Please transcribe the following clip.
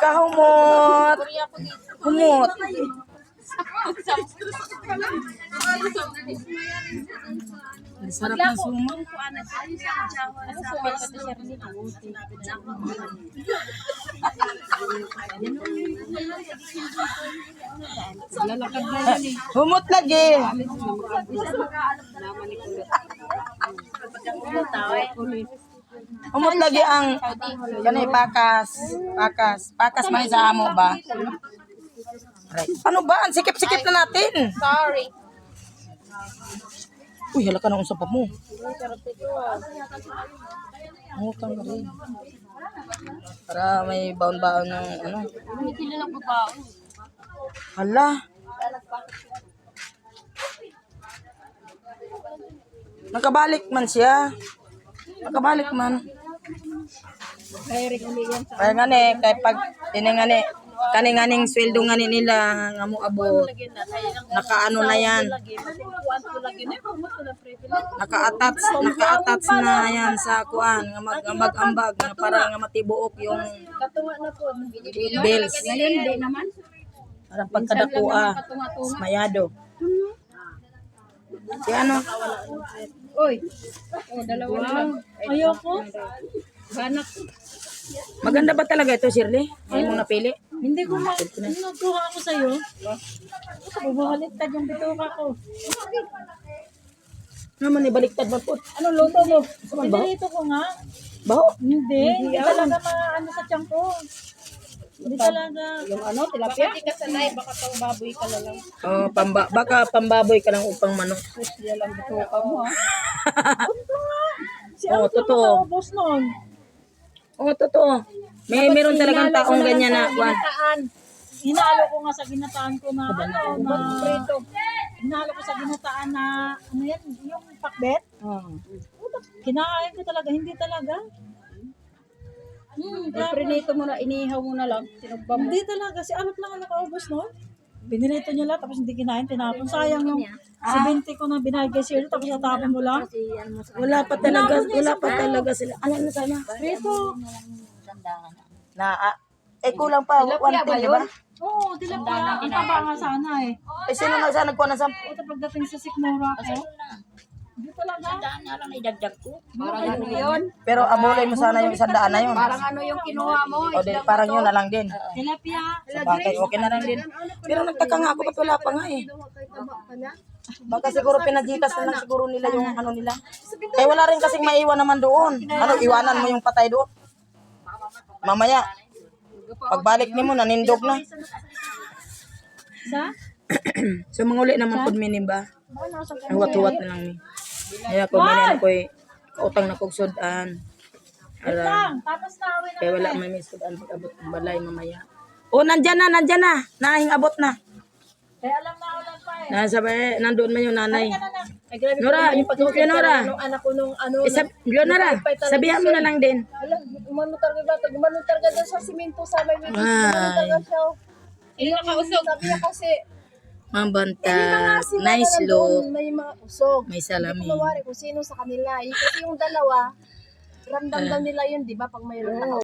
Kahumot. Humot. Ang sarap ng sumo. Humot lagi. Humot lagi ang kanay pakas. Pakas. Pakas man sa amo ba? Right. Ano ba? Ang sikip-sikip na natin. Sorry. Uy, hala ka na usap mo. Ngutang ka rin. Para may baon-baon ng ano. Hindi lang ba? Hala. Nakabalik man siya. Nakabalik man. Kaya nga ni, kaya pag ini nga ni, kani nga ning sweldo nga ni nila nga mo abot. Nakaano na yan. Naka-attach, naka-attach na yan sa kuan nga mag mag-ambag nga para nga matibuok yung bills. Ngayon, di naman. Para pagkadakua, mayado. Si ano? Uy. Oh, dalawa na lang. Ayoko. Banak. Maganda ba talaga ito, Shirley? Ayaw mo napili? Hindi ko ma... Nagkuha ako sa'yo. Bumaliktad yung bituka ko. Naman, ibaliktad mo po. Anong luto mo? Pinalito ko nga. Baho? Hindi. Hindi talaga maano sa tiyan ko. Hindi talaga. Yung ano, tilapia? Hindi ka sanay, baka pang baboy ka na lang. Oh, pamba, baka pambaboy ka lang upang manok. Yan lang dito ka mo, ha? Si Arthur totoo. makaubos nun. Oo, totoo. May meron talagang taong ganyan na. Ginataan. Hinalo ko nga sa ginataan ko na ano na prito. Hinalo ko sa ginataan na ano yan, yung pakbet. Oh. Kinakain ko talaga, hindi talaga. Hmm, grabe. Prinito mo na, inihaw mo na lang. Sinugba mo. Hindi talaga, si Alot lang ang nakaubos no? Binilito niya lang, tapos hindi kinain, tinapon. Sayang yung 70 ko na binayad kay Shirley, tapos natapon mo lang. Wala pa talaga, wala pa talaga sila. Ano na sana? Prito. Na, ah, eh kulang pa, 110, di ba? Oo, dila pa. Ang taba nga sana eh. Eh, sino na sana nagkuha ng sam? Ito pagdating sa Sikmura ko. Hindi talaga. Daan na lang idagdag ko. Parang ano yun? Pero abulin mo sana yung isang daan na yun. Parang ano yung kinuha mo? O di, parang yun na lang din. Tilapia. Sa bagay, okay na lang din. Pero nagtaka nga ako, ba't wala pa nga eh. Baka siguro pinajikas na lang siguro nila yung ano nila. Kaya wala rin kasing maiwan naman doon. Ano, iwanan mo yung patay doon. Mamaya, pagbalik ni mo, nanindog na. Sa? So, manguli naman po mini ba? Huwat-huwat na lang ni. Kaya ko mani ako eh, kautang na kog sudan. Ara. Tapos na awin na. kaya wala may may sudan pag abot ng balay mamaya. Oh, nandyan na, nandyan na. Nahing abot na. Kaya alam na ulan pa eh. Nasa ba, nandoon man yung nanay. Na? Ay, grabe Nora, yung pag Leonora. nung anak ko nung ano. Eh, sab- Leonora, sabihan mo na lang din. Wala, umano talaga ba? Umano talaga doon sa simento sa may may umano talaga siya. Eh, nakausog. Sabi niya kasi, Mabantag, sila nice na look, may mga usog. may salamin. Kunwari kung sino sa kanila. Yung, kasi yung dalawa, ramdam daw nila yun, di ba? Pag mayroon